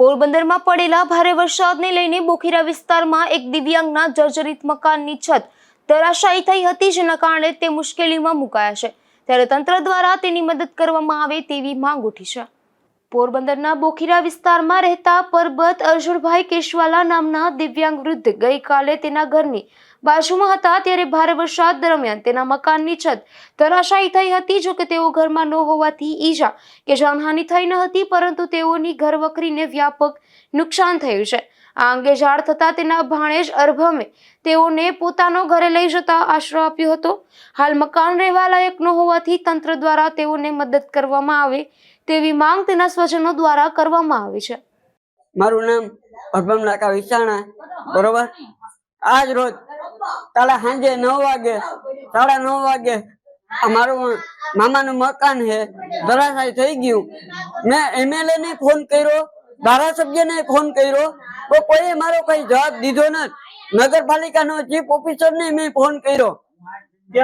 પોરબંદરમાં પડેલા ભારે વરસાદને લઈને બોખીરા વિસ્તારમાં એક દિવ્યાંગના જર્જરિત મકાનની છત ધરાશાયી થઈ હતી, જેના કારણે તે મુશ્કેલીમાં મુકાયા છે. ત્યારે તંત્ર દ્વારા તેની મદદ કરવામાં આવે તેવી માંગ ઉઠી છે. પોરબંદરના બોખીરા વિસ્તારમાં રહેતા પરબત અર્જુનભાઈ કેશવાલા નામના દિવ્યાંગ વૃદ્ધ ગઈકાલે તેના ઘરની બાજુમાં હતા ત્યારે ભારે વરસાદ દરમિયાન તેના મકાનની છત ધરાશાયી થઈ હતી, જો કે તેઓ ઘરમાં ન હોવાથી ઈજા કે જાનહાનિ થઈ ન હતી, પરંતુ તેઓની ઘર વખરીને વ્યાપક નુકસાન થયું છે. આ અંગે જાણ થતાં તેના ભાણેજ અર્ભમે તેઓને પોતાનો ઘરે લઈ જતા આશરો આપ્યો હતો. હાલ મકાન રહેવા લાયક ન હોવાથી તંત્ર દ્વારા તેઓને મદદ કરવામાં આવે તેવી માંગ તેના સ્વજનો દ્વારા કરવામાં આવી છે. મારું નામ અભમ નાકા વિસાણા બરોબર? આજ રોજ કાલે સાંજે નવ વાગે સાડા નવ વાગે અમારું મામાનું મકાન છે ધરાશાય થઈ ગયું. મેં એમએલએ ને ફોન કર્યો ધારાસભ્યને ફોન કર્યો તો કોઈએ મારો કઈ જવાબ દીધો નથી. નગરપાલિકાનો ચીફ ઓફિસર ને મેં ફોન કર્યો.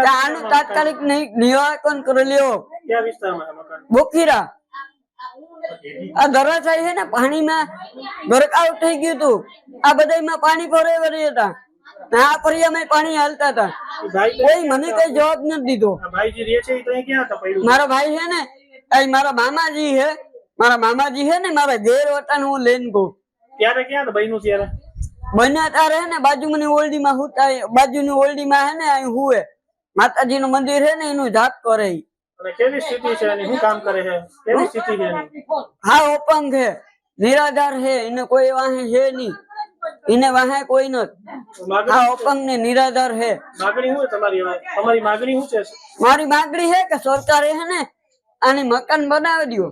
આનું તાત્કાલિક નિ- નિરાકરણ કરી લ્યો બોખીરા. આ ધરાશાય છે ને પાણીમાં ગરકાવ થઈ ગયું હતું આ બધામાં પાણી ભરે ભરી હતા. ને આ ફરિયામાં પાણી હાલતા હતા. ભાઈ કોઈ મને કઈ જવાબ નથી દીધો. ભાઈ મારા ભાઈ છે ને મારા મામાજી છે. મારા મામાજી છે ને મારા ઘેર વટાણ હું લઈને ગયો. ત્યારે ક્યાં ભાઈનું ત્યારે? બન્યા તારે ને બાજુની ઓરડીમાં માં બાજુની ઓરડીમાં છે ને અહીં હુએ. માતાજીનું મંદિર છે ને એનું જાપ કરે કેવી સ્થિતિ છે એની? શું કામ કરે છે? કેવી સ્થિતિ છે એની? હા ઓપંગ છે નિરાધાર છે એને કોઈ વાહે છે નહીં. એને વાહે કોઈ નથી હા ઓપંગ ને નિરાધાર છે માગણી શું તમારી તમારી માગણી શું છે? મારી માગણી છે કે સરકારે હે ને આને મકાન બનાવી દો